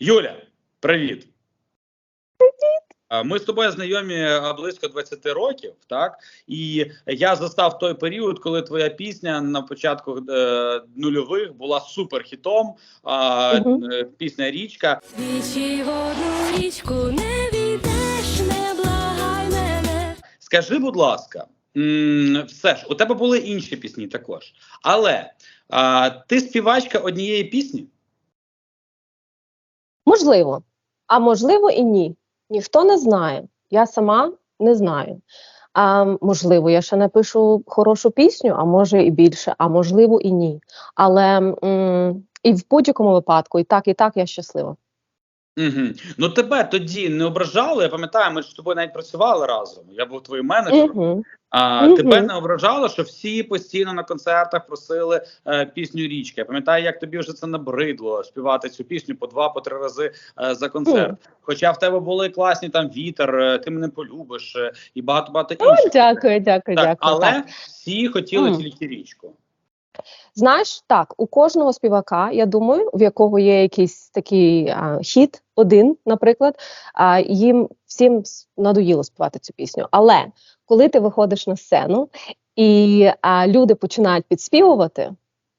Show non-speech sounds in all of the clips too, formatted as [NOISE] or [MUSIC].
Юля, привіт. Ми з тобою знайомі близько 20 років, так? І я застав той період, коли твоя пісня на початку е, нульових була суперхітом. Е, е, Пісня Річка. Двічі в річку не війдеш, не благай мене. Скажи, будь ласка, м, все ж, у тебе були інші пісні також. Але а, ти співачка однієї пісні? Можливо, а можливо і ні. Ніхто не знає. Я сама не знаю. А, можливо, я ще напишу хорошу пісню, а може і більше, а можливо і ні. Але м, і в будь-якому випадку, і так, і так я щаслива. Угу. Ну тебе тоді не ображали. Я пам'ятаю, ми ж з тобою навіть працювали разом. Я був твоїм менеджером. Угу. А угу. тебе не ображало, що всі постійно на концертах просили е, пісню річки. Я пам'ятаю, як тобі вже це набридло співати цю пісню по два, по три рази е, за концерт. Хоча в тебе були класні там вітер, е, ти мене полюбиш е, і багато багато інших. Дякую, дякую, так, дякую. але Так. всі хотіли угу. тільки річку. Знаєш, так, у кожного співака, я думаю, в якого є якийсь такий а, хіт, один, наприклад, а, їм всім надоїло співати цю пісню. Але коли ти виходиш на сцену і а, люди починають підспівувати,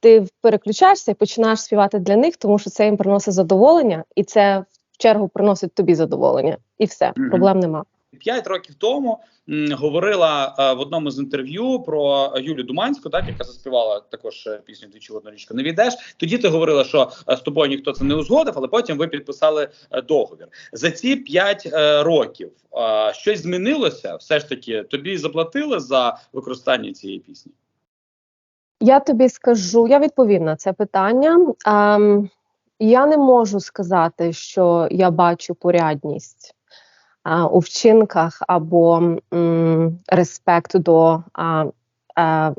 ти переключаєшся і починаєш співати для них, тому що це їм приносить задоволення, і це в чергу приносить тобі задоволення. І все, Мгм. проблем нема. П'ять років тому говорила е, в одному з інтерв'ю про Юлю Думанську, так яка заспівала також е, пісню Двічі в одну річку не відеш. Тоді ти говорила, що е, з тобою ніхто це не узгодив, але потім ви підписали е, договір. За ці п'ять е, років е, щось змінилося. Все ж таки, тобі заплатили за використання цієї пісні. Я тобі скажу, я відповім на це питання. Ем, я не можу сказати, що я бачу порядність у вчинках або респект до е,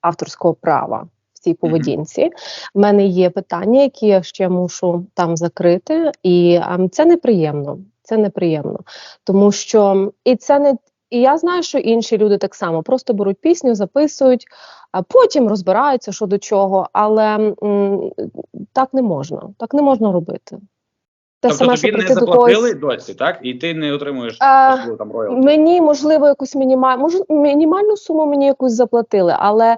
авторського права в цій поведінці. В мене є питання, які я ще мушу там закрити, і це неприємно. Це неприємно, тому що і це не і я знаю, що інші люди так само просто беруть пісню, записують, а потім розбираються що до чого, але м, так не можна. Так не можна робити. Те тобто саме, що тобі не заплатили когось. досі, так і ти не отримуєш А, там роялті. Мені можливо якусь мінімальну, може, мінімальну суму мені якусь заплатили, але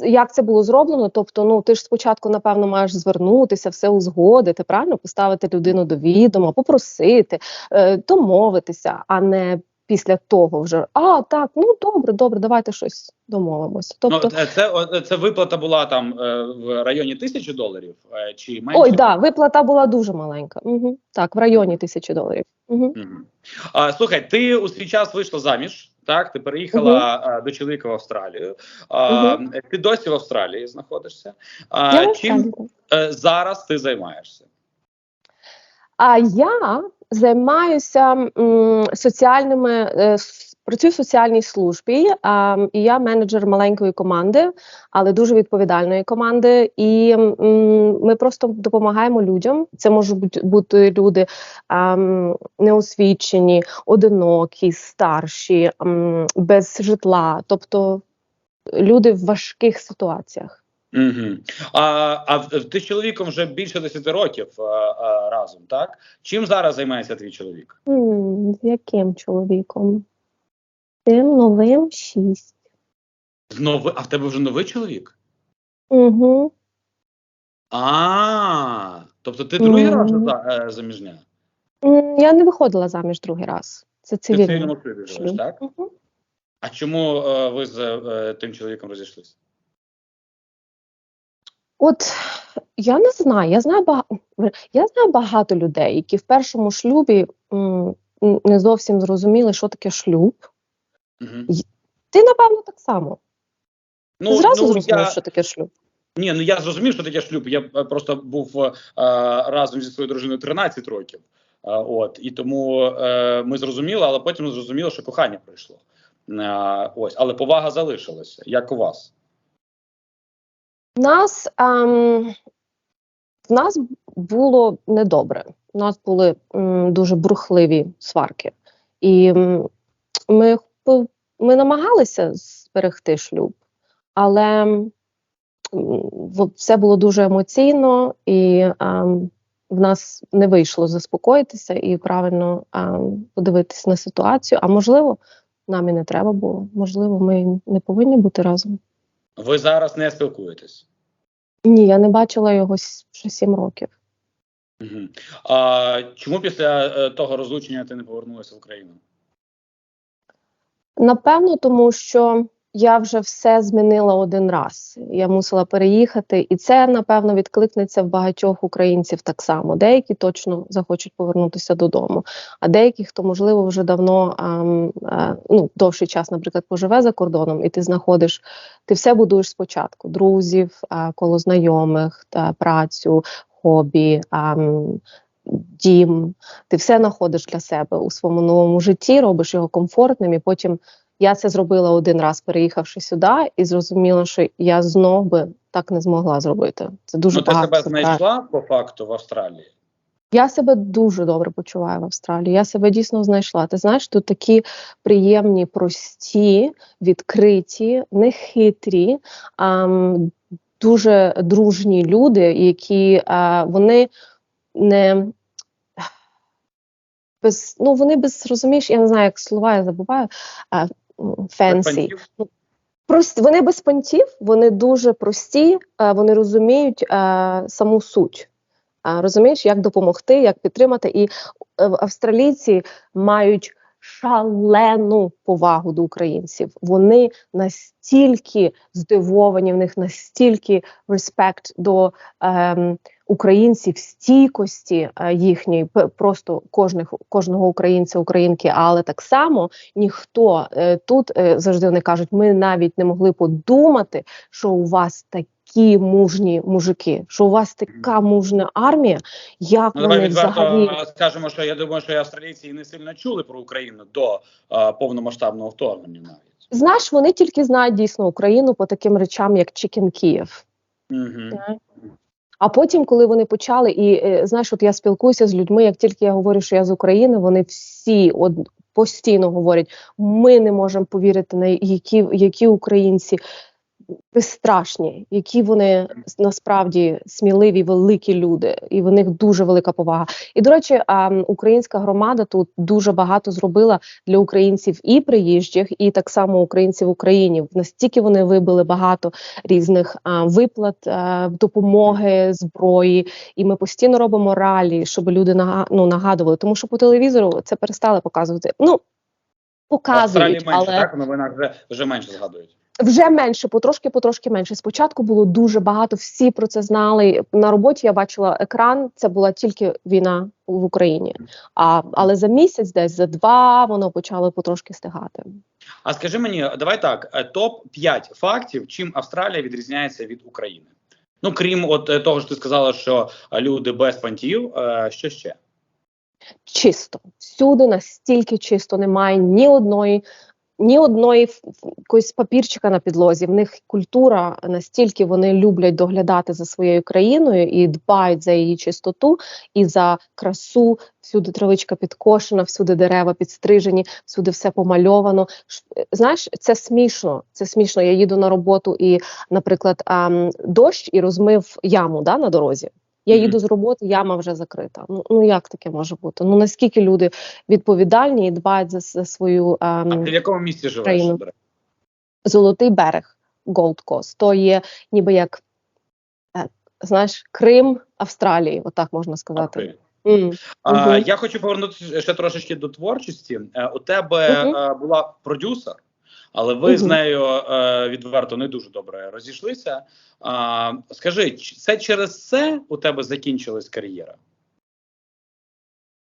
як це було зроблено? Тобто, ну ти ж спочатку, напевно, маєш звернутися, все узгодити, правильно поставити людину до відома, попросити, е, домовитися, а не після того вже а так, ну добре, добре, давайте щось домовимося. Тобто, Ну, е, це, це виплата була там е, в районі тисячі доларів чи менше? ой, да, виплата була дуже маленька. Угу. Так, в районі тисячі доларів. Угу. Мгм. А, слухай, ти у свій час вийшла заміж, так? Ти переїхала а, до чоловіка в Австралію. А, Ти досі в Австралії знаходишся. А, чим зараз ти займаєшся? А я займаюся соціальними е, працюю в соціальній службі, і я менеджер маленької команди, але дуже відповідальної команди. І ми просто допомагаємо людям. Це можуть бути, люди а, неосвічені, одинокі, старші, без житла, тобто люди в важких ситуаціях. Угу. А, а ти з чоловіком вже більше 10 років а, а, разом, так? Чим зараз займається твій чоловік? М, З яким чоловіком? Тим новим шість. Знову, а в тебе вже новий чоловік? Угу. А, тобто ти другий Мгм. раз за- е, заміжня? Я не виходила заміж другий раз. Це Ти в цивільному шлюбі живеш, так? Мгм. А чому е, ви з е, тим чоловіком розійшлися? От я не знаю. Я знаю багато я знаю багато людей, які в першому шлюбі м, не зовсім зрозуміли, що таке шлюб. Угу. Ти, напевно, так само. Ну, Ти зразу ну, зрозумів, я, що таке шлюб. Ні, ну я зрозумів, що таке шлюб. Я е, просто був е, разом зі своєю дружиною 13 років. Е, от і тому е, ми зрозуміли, але потім зрозуміло, що кохання прийшло. Е, ось, але повага залишилася. Як у вас? В нас, ем, в нас було недобре. У нас були м, дуже бурхливі сварки. І ми, ми намагалися зберегти шлюб, але все було дуже емоційно, і ем, в нас не вийшло заспокоїтися і правильно ем, подивитися на ситуацію. А можливо, нам і не треба було. Можливо, ми не повинні бути разом. Ви зараз не спілкуєтесь. Ні, я не бачила його вже сім років. Угу. А чому після е, того розлучення ти не повернулася в Україну? Напевно, тому що я вже все змінила один раз. Я мусила переїхати, і це напевно відкликнеться в багатьох українців так само. Деякі точно захочуть повернутися додому, а деякі, хто можливо вже давно ем, е, ну довший час, наприклад, поживе за кордоном, і ти знаходиш, ти все будуєш спочатку: друзів, е, коло знайомих, та працю, хобі. ем, Дім, ти все знаходиш для себе у своєму новому житті, робиш його комфортним, і потім я це зробила один раз, переїхавши сюди, і зрозуміла, що я знов би так не змогла зробити. Це дуже ну, ти себе знайшла по факту в Австралії. Я себе дуже добре почуваю в Австралії. Я себе дійсно знайшла. Ти знаєш, тут такі приємні, прості, відкриті, нехитрі, ам, дуже дружні люди, які а, вони не без, ну вони без розумієш, я не знаю, як слова я забуваю. А, фенсі. Панків? Прості, вони без понтів, вони дуже прості, е, вони розуміють е, саму суть. Е, розумієш, як допомогти, як підтримати. І австралійці мають шалену повагу до українців. Вони настільки здивовані, в них настільки респект до ем, українців, стійкості е, їхньої, просто кожних, кожного українця, українки, але так само ніхто е, тут е, завжди вони кажуть, ми навіть не могли подумати, що у вас такі мужні мужики, що у вас така мужна армія, як Ну, вони взагалі. скажемо, що я думаю, що і австралійці не сильно чули про Україну до е, повномасштабного вторгнення навіть. Знаєш, вони тільки знають дійсно Україну по таким речам, як Чікен Київ. Угу. А потім, коли вони почали, і е, знаєш, от я спілкуюся з людьми, як тільки я говорю, що я з України, вони всі од... постійно говорять: ми не можемо повірити, на які, які українці безстрашні, які вони насправді сміливі, великі люди, і в них дуже велика повага. І до речі, українська громада тут дуже багато зробила для українців і приїжджих, і так само українців в Україні. Настільки вони вибили багато різних виплат, допомоги, зброї. І ми постійно робимо ралі, щоб люди ну, нагадували, тому що по телевізору це перестали показувати. Ну показують, але так? В новинах вже, вже менше згадують. Вже менше, потрошки, потрошки менше. Спочатку було дуже багато, всі про це знали. На роботі я бачила екран. Це була тільки війна в Україні. А але за місяць, десь за два, воно почало потрошки стигати. А скажи мені, давай так: топ 5 фактів, чим Австралія відрізняється від України. Ну крім от е, того, що ти сказала, що е, люди без пантів, е, що ще? Чисто всюди настільки чисто немає ні одної. Ні одної якогось папірчика на підлозі. В них культура настільки вони люблять доглядати за своєю країною і дбають за її чистоту і за красу. Всюди травичка підкошена, всюди дерева підстрижені, всюди все помальовано. Знаєш, це смішно. Це смішно. Я їду на роботу і, наприклад, дощ і розмив яму да, на дорозі. Я їду з роботи, яма вже закрита. Ну, ну як таке може бути? Ну наскільки люди відповідальні і дбають за, за свою А ем, ти в якому місті живеш? Країну. золотий берег Gold Coast. То є ніби як е, знаєш, Крим Австралії, отак можна сказати. Окей. М. А, я хочу повернутися ще трошечки до творчості. Е, У тебе Мгм. е, була продюсер, але ви з нею е, відверто не дуже добре розійшлися. А, скажи, це через це у тебе закінчилась кар'єра?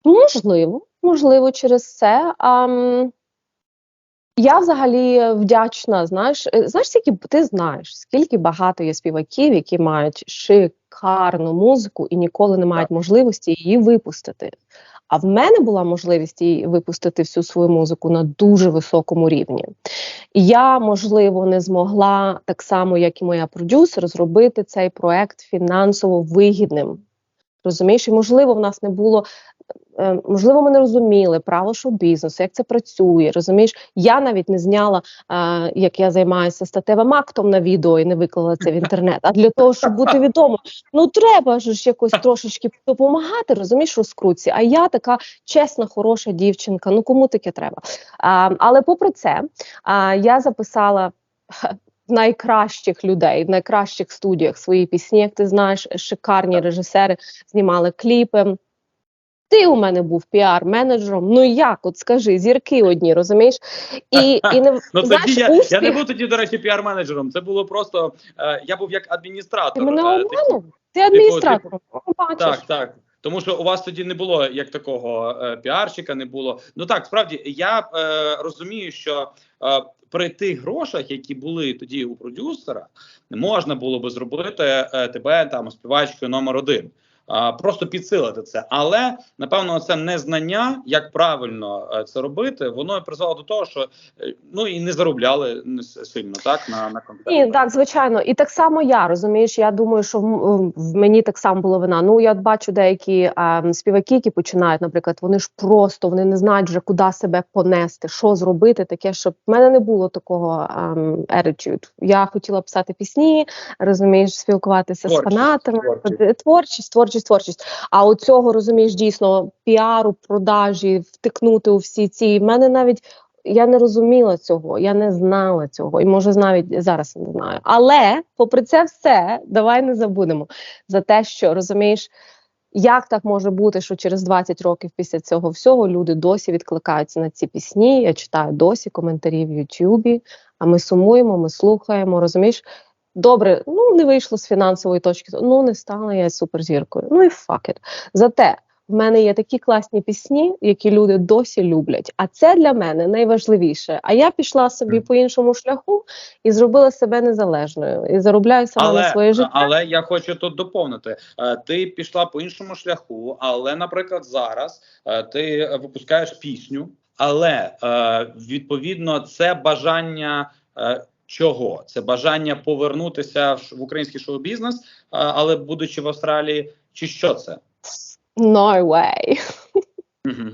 Можливо, можливо, через це. Ам, я взагалі вдячна. Знаєш, е, знаєш, скільки ти знаєш, скільки багато є співаків, які мають шикарну музику і ніколи не мають можливості її випустити. А в мене була можливість її випустити всю свою музику на дуже високому рівні. І я, можливо, не змогла так само, як і моя продюсер, зробити цей проект фінансово вигідним. Розумієш, і можливо, в нас не було е, можливо, ми не розуміли право шоу-бізнесу, як це працює. Розумієш, я навіть не зняла, е, як я займаюся статевим актом на відео і не виклала це в інтернет. А для того, щоб бути відомо, ну треба ж якось трошечки допомагати, розумієш, розкрутці. А я така чесна, хороша дівчинка. Ну кому таке треба? Але попри це, я записала. В Найкращих людей в найкращих студіях свої пісні, як ти знаєш, шикарні режисери знімали кліпи. Ти у мене був піар-менеджером. Ну як, от скажи, зірки одні, розумієш? І, [LAUGHS] і не Ну знаєш, тоді я, я не був тоді, до речі, піар-менеджером. Це було просто е, я був як адміністратор. ти мене е, обманув. Ти адміністратор. О, бачиш. Так, так. Тому що у вас тоді не було як такого е, піарщика, не було. Ну так, справді я е, розумію, що е, при тих грошах, які були тоді у продюсера, можна було би зробити е, тебе там співачкою номер один. Просто підсилити це, але напевно, це незнання, як правильно е, це робити, воно і призвело до того, що е, ну і не заробляли сильно так на, на контент. Ні, так, звичайно. І так само я розумієш. Я думаю, що в, в мені так само було вина. Ну я бачу деякі ем, співаки, які починають, наприклад, вони ж просто вони не знають вже куди себе понести, що зробити, таке, щоб в мене не було такого attitude. Я хотіла писати пісні, розумієш, спілкуватися Творчість, з фанатами, творчість. Е, творчість, творчість, творчість. А от цього розумієш дійсно піару, продажі, втикнути у всі ці. В мене навіть я не розуміла цього, я не знала цього, і може навіть зараз не знаю. Але, попри це все, давай не забудемо за те, що розумієш, як так може бути, що через 20 років після цього всього люди досі відкликаються на ці пісні. Я читаю досі коментарі в Ютубі, а ми сумуємо, ми слухаємо, розумієш. Добре, ну не вийшло з фінансової точки. Ну не стала я суперзіркою. Ну і fuck it. Зате в мене є такі класні пісні, які люди досі люблять. А це для мене найважливіше. А я пішла собі по іншому шляху і зробила себе незалежною і заробляю сама на своє життя. Але я хочу тут доповнити. Е, Ти пішла по іншому шляху, але, наприклад, зараз е, ти випускаєш пісню, але е, відповідно це бажання. Чого це бажання повернутися в український шоу-бізнес, але будучи в Австралії, чи що це? No way. Угу.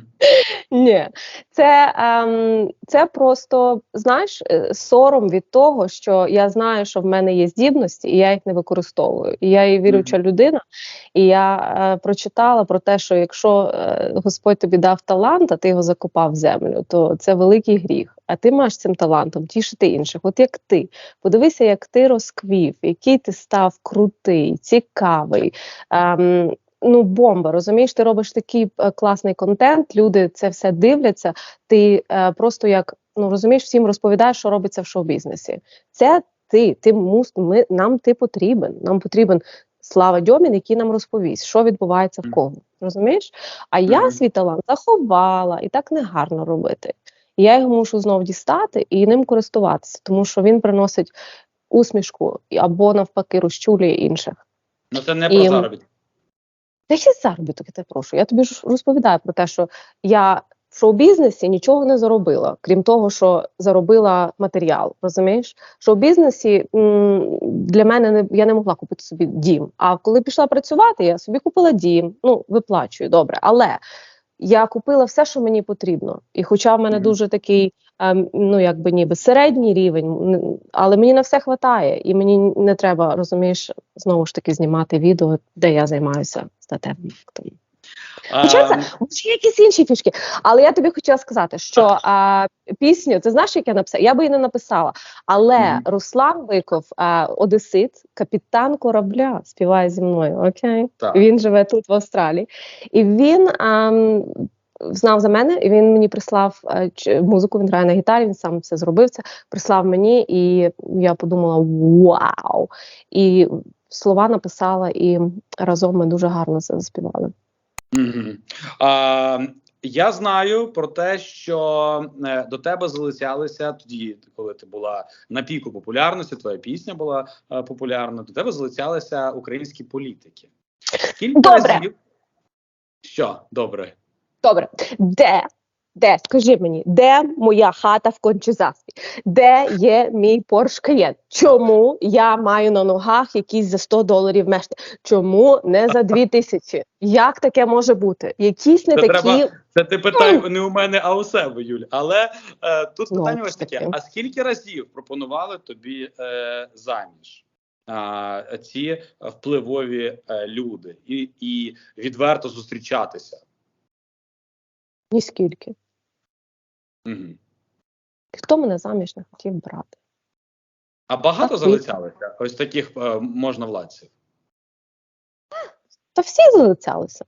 Ні, це, ем, це просто знаєш е, сором від того, що я знаю, що в мене є здібності, і я їх не використовую. І я є віруча людина, і я е, прочитала про те, що якщо е, Господь тобі дав талант, а ти його закопав в землю, то це великий гріх. А ти маєш цим талантом тішити інших. От як ти, подивися, як ти розквів, який ти став крутий, цікавий. Ем, ну, бомба, розумієш, ти робиш такий е, класний контент, люди це все дивляться. Ти е, просто як ну розумієш, всім розповідаєш, що робиться в шоу-бізнесі. Це ти, ти мус, ми, нам ти потрібен. Нам потрібен Слава Дьомін, який нам розповість, що відбувається в кого. Розумієш? А я свій талант заховала, і так не гарно робити. І я його мушу знов дістати і ним користуватися, тому що він приносить усмішку або навпаки розчулює інших. Ну це не І- про заробіток. Та ще заробіток, я тебе прошу. Я тобі ж розповідаю про те, що я в шоу-бізнесі нічого не заробила, крім того, що заробила матеріал. Розумієш? В шоу-бізнесі м, для мене не я не могла купити собі дім. А коли пішла працювати, я собі купила дім. Ну, виплачую добре. Але я купила все, що мені потрібно. І хоча в мене Мгм. дуже такий, ну якби ніби середній рівень, але мені на все хватає, і мені не треба, розумієш, знову ж таки знімати відео, де я займаюся статевим актом. Хоча це є якісь інші фішки. Але я тобі хотіла сказати, що а, пісню, ти знаєш, як я написала? Я би її не написала. Але Мгм. Руслан Виков, а, Одесит, капітан корабля, співає зі мною. Окей, Так. він живе тут в Австралії, і він. ам, Знав за мене, і він мені прислав е, музику. Він грає на гітарі, він сам це зробив це. Прислав мені, і я подумала: вау! І слова написала, і разом ми дуже гарно це заспівали. Мгм. А, я знаю про те, що е, до тебе залицялися тоді, коли ти була на піку популярності, твоя пісня була е, популярна. До тебе залицялися українські політики. Кілька Добре. разів. Що добре? Добре, де Де? Скажи мені, де моя хата в Кончезаспі? Де є мій Porsche Cayenne? Чому я маю на ногах якісь за 100 доларів мешти? Чому не за 2 тисячі? Як таке може бути? Якісь не Це такі. треба- Це ти питай не у мене, а у себе, Юль. Але е, тут Ну, питання ось таке: а скільки разів пропонували тобі е, заміж? А, ці впливові е, люди і, і відверто зустрічатися. Ніскільки. Угу. Хто мене заміж не хотів брати? А багато Так, залицялися ось таких е, можновладців? Та всі залицялися.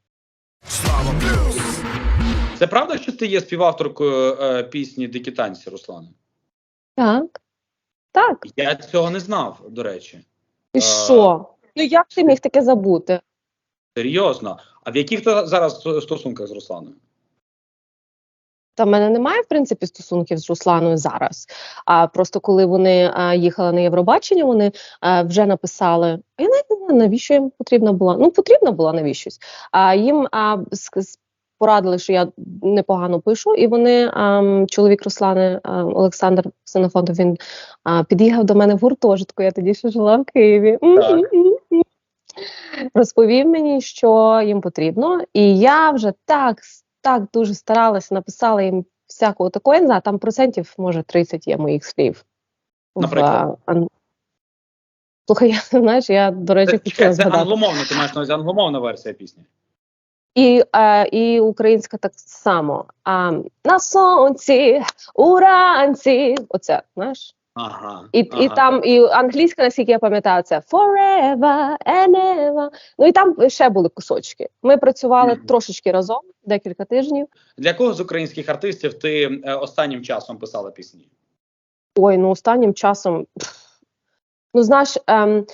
Це правда, що ти є співавторкою е, пісні Дикі танці, Руслане? Так. Так. Я цього не знав, до речі. І А, що? Ну як ти міг таке забути? Серйозно. А в яких ти зараз стосунках з Русланою? Та в мене немає в принципі стосунків з Русланою зараз. А просто коли вони а, їхали на Євробачення, вони а, вже написали. А я навіть не знаю, навіщо їм потрібна була. Ну потрібна була навіщось. А їм а, порадили, що я непогано пишу, і вони а, чоловік Руслани а, Олександр Ксенофонтов, він а, під'їхав до мене в гуртожитку. Я тоді ще жила в Києві. М-м-м. Розповів мені, що їм потрібно, і я вже так так дуже старалася, написала їм всякого такого. Я не знаю, там процентів, може, 30 є моїх слів. В, Наприклад? а, Слухай, я знаєш, я, до речі, хотіла чекай, це англомовна, ти маєш на увазі англомовна версія пісні. І, е, і українська так само. А, на сонці, уранці. Оце, знаєш? Ага. І, ага. і там, і англійська, наскільки я пам'ятаю, це forever and ever. Ну і там ще були кусочки. Ми працювали Мгм. трошечки разом, декілька тижнів. Для кого з українських артистів ти е, останнім часом писала пісні? Ой, ну останнім часом. Ну, знаєш, ем,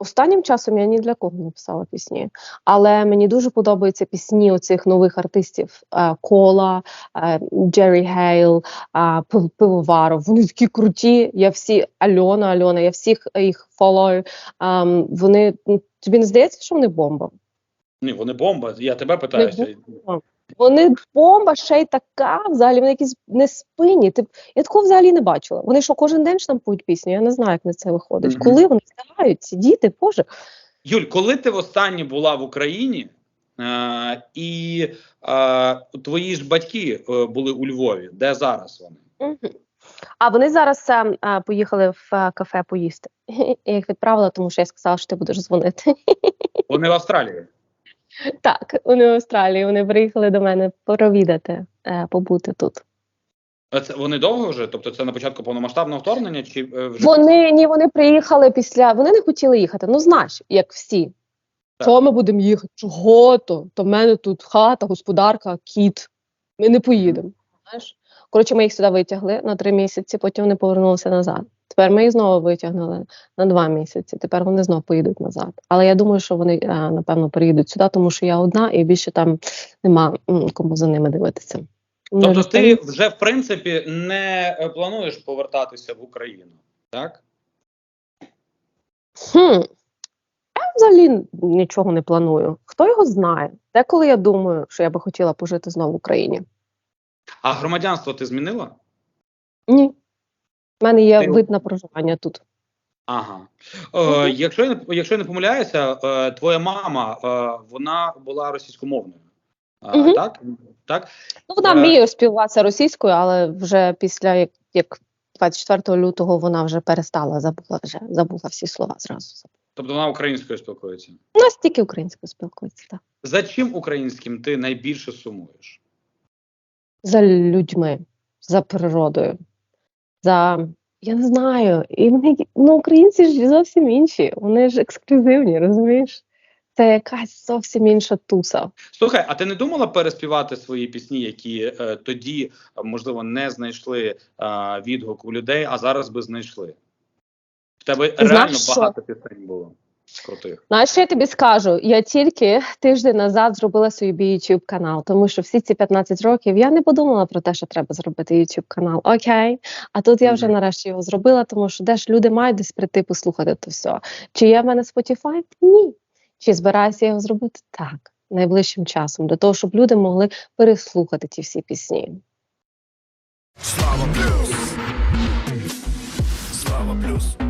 останнім часом я ні для кого не писала пісні. Але мені дуже подобаються пісні оцих нових артистів: е, Кола, е, Джері Гейл, е, Пивоваров. Вони такі круті. Я всі Альона, Альона, я всіх їх фолою. Ем, вони тобі не здається, що вони бомба? Ні, вони бомба. Я тебе питаюся. Вони бомба ще й така, взагалі, вони якісь не спинні. Ти, я такого взагалі не бачила. Вони що кожен день штампують пісню? Я не знаю, як на це виходить. Мгм. Коли вони встигають, ці діти, боже. Юль, коли ти востаннє була в Україні, е, і е, твої ж батьки е, були у Львові, де зараз вони? Мгм. А вони зараз е, е, поїхали в е, кафе поїсти. [LAUGHS] Я їх відправила, тому що я сказала, що ти будеш дзвонити. Вони в Австралії. [LAUGHS] Так, вони в Австралії. Вони приїхали до мене провідати, е, побути тут. А Це вони довго вже? Тобто це на початку повномасштабного вторгнення? Чи е, вже Вони ні, вони приїхали після. Вони не хотіли їхати. Ну знаєш, як всі. Так. Що ми будемо їхати? Чого то? То в мене тут хата, господарка, кіт. Ми не поїдемо. Знаєш? Коротше, ми їх сюди витягли на три місяці, потім вони повернулися назад. Тепер ми їх знову витягнули на два місяці. Тепер вони знову поїдуть назад. Але я думаю, що вони е, напевно приїдуть сюди, тому що я одна і більше там нема кому за ними дивитися. Тобто ти вже в принципі не е, плануєш повертатися в Україну, так? Хм. Я взагалі нічого не планую. Хто його знає? Деколи я думаю, що я би хотіла пожити знову в Україні. А громадянство ти змінила? Ні. У мене є Ти- вид на проживання тут. Ага. Е, якщо, я не, якщо я не помиляюся, е, твоя мама е, вона була російськомовною. Е, Мгм. Так? Так? Ну, вона Е. вміє спілкуватися російською, але вже після як, як 24 лютого вона вже перестала, забула вже, забула всі слова зразу. Тобто вона українською спілкується. У нас тільки українською спілкується, так. За чим українським ти найбільше сумуєш? За людьми, за природою, за. Я не знаю. І вони, ну, українці ж зовсім інші. Вони ж ексклюзивні, розумієш? Це якась зовсім інша туса. Слухай, а ти не думала переспівати свої пісні, які е, тоді, можливо, не знайшли е, відгук у людей, а зараз би знайшли? В тебе Знаєш реально що? багато пісень було крутих. Знаєш, що я тобі скажу? Я тільки тиждень назад зробила свій YouTube канал, тому що всі ці 15 років я не подумала про те, що треба зробити YouTube канал. Окей. А тут я вже Мгм. нарешті його зробила, тому що де ж люди мають десь прийти послухати то все. Чи є в мене Spotify? Ні. Чи збираюся його зробити? Так. найближчим часом, для того, щоб люди могли переслухати ті всі пісні. Слава плюс. Слава плюс.